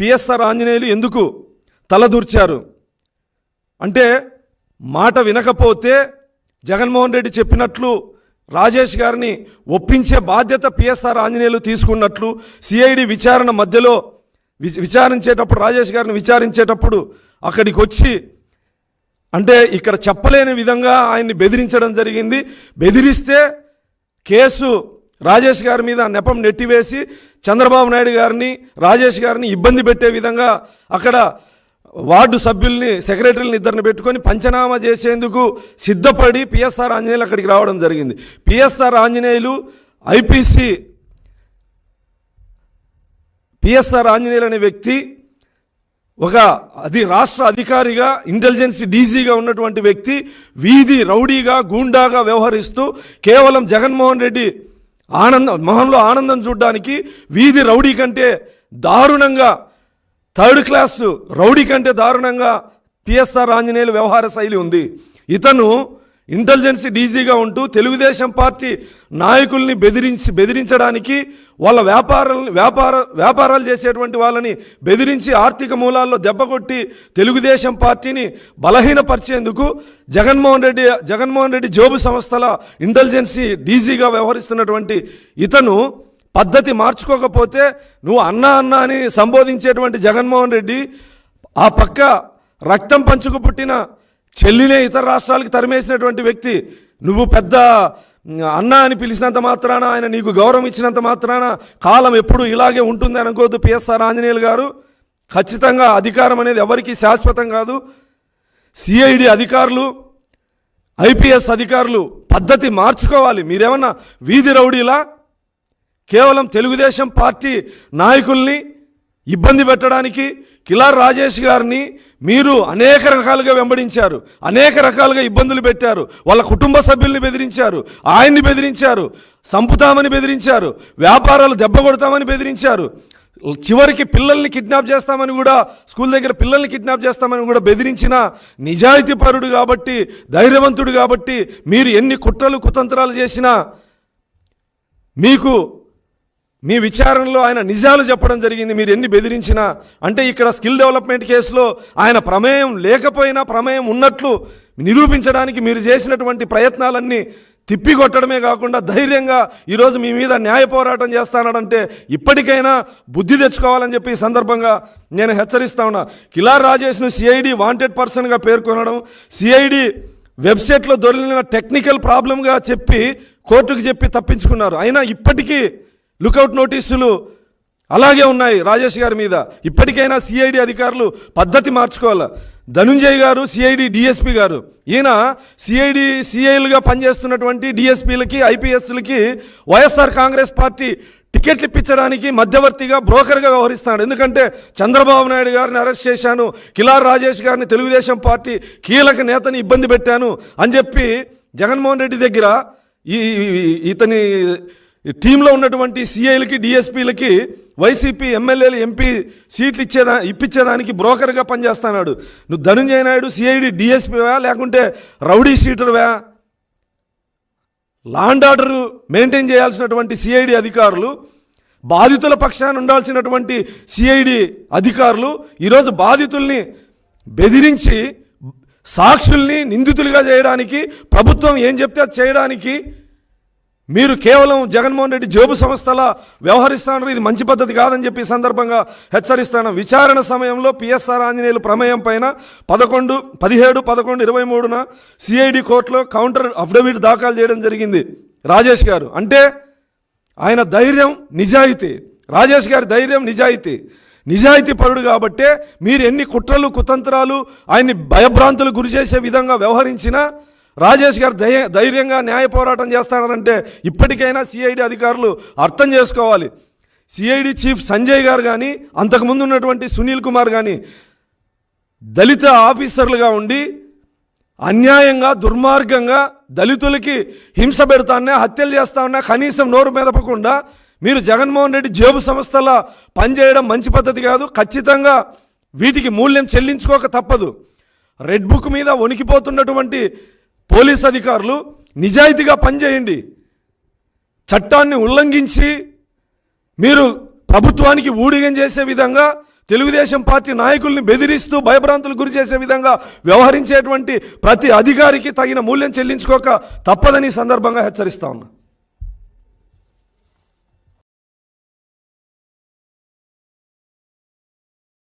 PSR Anjaneyulu ఎందుకు తలదూర్చారు? అంటే మాట వినకపోతే జగన్మోహన్ రెడ్డి చెప్పినట్లు రాజేష్ గారిని ఒప్పించే బాధ్యత పిఎస్ఆర్ ఆంజనేయులు తీసుకున్నట్లు సిఐడి విచారణ మధ్యలో వి- విచారించేటప్పుడు రాజేష్ గారిని విచారించేటప్పుడు అక్కడికి వచ్చి అంటే ఇక్కడ చెప్పలేని విధంగా ఆయన్ని బెదిరించడం జరిగింది. బెదిరిస్తే కేసు రాజేష్ గారి మీద నెపం నెట్టివేసి చంద్రబాబు నాయుడు గారిని రాజేష్ గారిని ఇబ్బంది పెట్టే విధంగా అక్కడ వార్డు సభ్యుల్ని సెక్రటరీని ఇద్దరిని పెట్టుకొని పంచనామా చేసేందుకు సిద్ధపడి పిఎస్ఆర్ ఆంజనేయులు అక్కడికి రావడం జరిగింది. PSR Anjaneyulu IPC PSR Anjaneyulu అనే వ్యక్తి ఒక అది రాష్ట్ర అధికారిగా ఇంటెలిజెన్స్ డీజీగా ఉన్నటువంటి వ్యక్తి వీధి రౌడీగా గూండాగా వ్యవహరిస్తూ కేవలం జగన్మోహన్ రెడ్డి ఆనందం మొహంలో ఆనందం చూడడానికి వీధి రౌడీ కంటే దారుణంగా థర్డ్ క్లాస్ రౌడీ కంటే దారుణంగా పిఎస్ఆర్ ఆంజనేయులు వ్యవహార శైలి ఉంది. ఇతను ఇంటెలిజెన్స్ డీజీగా ఉంటూ తెలుగుదేశం పార్టీ నాయకుల్ని బెదిరించి బెదిరించడానికి వాళ్ళ వ్యాపారాలని వ్యాపార వ్యాపారాలు చేసేటువంటి వాళ్ళని బెదిరించి ఆర్థిక మూలాల్లో దెబ్బకొట్టి తెలుగుదేశం పార్టీని బలహీనపరిచేందుకు జగన్మోహన్ రెడ్డి జగన్మోహన్ రెడ్డి జోబు సంస్థల ఇంటెలిజెన్సీ డీజీగా వ్యవహరిస్తున్నటువంటి ఇతను పద్ధతి మార్చుకోకపోతే నువ్వు అన్నా అన్నా అని సంబోధించేటువంటి జగన్మోహన్ రెడ్డి ఆ పక్క రక్తం పంచుకు పుట్టిన చెల్లినే ఇతర రాష్ట్రాలకు తరిమేసినటువంటి వ్యక్తి నువ్వు పెద్ద అన్న అన్నా అని పిలిచినంత మాత్రాన ఆయన నీకు గౌరవం ఇచ్చినంత మాత్రాన కాలం ఎప్పుడు ఇలాగే ఉంటుంది అనుకోవద్దు పిఎస్ఆర్ ఆంజనేయులు గారు. ఖచ్చితంగా అధికారం అనేది ఎవరికీ శాశ్వతం కాదు. సిఐడి అధికారులు ఐపీఎస్ అధికారులు పద్ధతి మార్చుకోవాలి. మీరేమన్నా వీధి రౌడీలా? కేవలం తెలుగుదేశం పార్టీ నాయకుల్ని ఇబ్బంది పెట్టడానికి కిలార్ రాజేష్ గారిని మీరు అనేక రకాలుగా వెంబడించారు అనేక రకాలుగా ఇబ్బందులు పెట్టారు వాళ్ళ కుటుంబ సభ్యుల్ని బెదిరించారు ఆయన్ని బెదిరించారు సంపుతామని బెదిరించారు వ్యాపారాలు దెబ్బ కొడతామని బెదిరించారు చివరికి పిల్లల్ని కిడ్నాప్ చేస్తామని కూడా స్కూల్ దగ్గర పిల్లల్ని కిడ్నాప్ చేస్తామని కూడా బెదిరించిన నిజాయితీపరుడు కాబట్టి ధైర్యవంతుడు కాబట్టి మీరు ఎన్ని కుట్రలు కుతంత్రాలు చేసినా మీకు మీ విచారణలో ఆయన నిజాలు చెప్పడం జరిగింది. మీరు ఎన్ని బెదిరించినా అంటే ఇక్కడ స్కిల్ డెవలప్మెంట్ కేసులో ఆయన ప్రమేయం లేకపోయినా ప్రమేయం ఉన్నట్లు నిరూపించడానికి మీరు చేసినటువంటి ప్రయత్నాలన్నీ తిప్పికొట్టడమే కాకుండా ధైర్యంగా ఈరోజు మీ మీద న్యాయ పోరాటం చేస్తానంటే ఇప్పటికైనా బుద్ధి తెచ్చుకోవాలని చెప్పి ఈ సందర్భంగా నేను హెచ్చరిస్తా ఉన్నా. కిలార్ రాజేష్ను సిఐడి వాంటెడ్ పర్సన్గా పేర్కొనడం సిఐడి వెబ్సైట్లో దొరికిన టెక్నికల్ ప్రాబ్లంగా చెప్పి కోర్టుకు చెప్పి తప్పించుకున్నారు. అయినా ఇప్పటికీ లుకౌట్ నోటీసులు అలాగే ఉన్నాయి రాజేష్ గారి మీద. ఇప్పటికైనా సిఐడి అధికారులు పద్ధతి మార్చుకోవాలి. ధనుంజయ్ గారు సిఐడి డిఎస్పి గారు. ఈయన సిఐడి సిఐలుగా పనిచేస్తున్నటువంటి డిఎస్పీలకి ఐపీఎస్లకి వైఎస్ఆర్ కాంగ్రెస్ పార్టీ టికెట్లు ఇప్పించడానికి మధ్యవర్తిగా బ్రోకర్గా వ్యవహరిస్తున్నాడు. ఎందుకంటే చంద్రబాబు నాయుడు గారిని అరెస్ట్ చేశాను కిలార్ రాజేష్ గారిని తెలుగుదేశం పార్టీ కీలక నేతని ఇబ్బంది పెట్టాను అని చెప్పి జగన్మోహన్ రెడ్డి దగ్గర ఈ ఇతని ఈ- టీంలో ఉన్నటువంటి సీఐలకి డిఎస్పీలకి వైసీపీ ఎమ్మెల్యేలు ఎంపీ సీట్లు ఇచ్చేదా ఇప్పించేదానికి బ్రోకర్గా పనిచేస్తున్నాడు. నువ్వు ధనుంజయ నాయుడు సిఐడి డిఎస్పీవా లేకుంటే రౌడీ షీటర్వా? లాండ్ ఆర్డర్ మెయింటైన్ చేయాల్సినటువంటి సిఐడి అధికారులు బాధితుల పక్షాన ఉండాల్సినటువంటి సిఐడి అధికారులు ఈరోజు బాధితుల్ని బెదిరించి సాక్షుల్ని నిందితులుగా చేయడానికి ప్రభుత్వం ఏం చెప్తే అది చేయడానికి మీరు కేవలం జగన్మోహన్ రెడ్డి జోబు సంస్థల వ్యవహరిస్తున్నారు ఇది మంచి పద్ధతి కాదని చెప్పి సందర్భంగా హెచ్చరిస్తాను. విచారణ సమయంలో పిఎస్ఆర్ ఆంజనేయులు ప్రమేయం పైన పదకొండు పదిహేడు పదకొండు ఇరవై మూడున సిఐడి కోర్టులో కౌంటర్ అఫిడవిట్ దాఖలు చేయడం జరిగింది. రాజేష్ గారు అంటే ఆయన ధైర్యం నిజాయితీ. రాజేష్ గారి ధైర్యం నిజాయితీ. నిజాయితీ పరుడు కాబట్టే మీరు ఎన్ని కుట్రలు కుతంత్రాలు ఆయన్ని భయభ్రాంతులు గురి చేసే విధంగా వ్యవహరించినా రాజేష్ గారు ధైర్య ధైర్యంగా న్యాయ పోరాటం చేస్తారంటే ఇప్పటికైనా సిఐడి అధికారులు అర్థం చేసుకోవాలి. సిఐడి చీఫ్ సంజయ్ గారు కానీ అంతకుముందు ఉన్నటువంటి సునీల్ కుమార్ కానీ దళిత ఆఫీసర్లుగా ఉండి అన్యాయంగా దుర్మార్గంగా దళితులకి హింస పెడతానే హత్యలు చేస్తా ఉన్నా కనీసం నోరు మెదపకుండా మీరు జగన్మోహన్ రెడ్డి జేబు సంస్థల పనిచేయడం మంచి పద్ధతి కాదు. ఖచ్చితంగా వీటికి మూల్యం చెల్లించుకోక తప్పదు. రెడ్ బుక్ మీద వణికిపోతున్నటువంటి పోలీస్ అధికారులు నిజాయితీగా పనిచేయండి. చట్టాన్ని ఉల్లంఘించి మీరు ప్రభుత్వానికి ఊడిగం చేసే విధంగా తెలుగుదేశం పార్టీ నాయకుల్ని బెదిరిస్తూ భయభ్రాంతులకు గురి చేసే విధంగా వ్యవహరించేటువంటి ప్రతి అధికారికి తగిన మూల్యం చెల్లించుకోక తప్పదని సందర్భంగా హెచ్చరిస్తా ఉన్నా.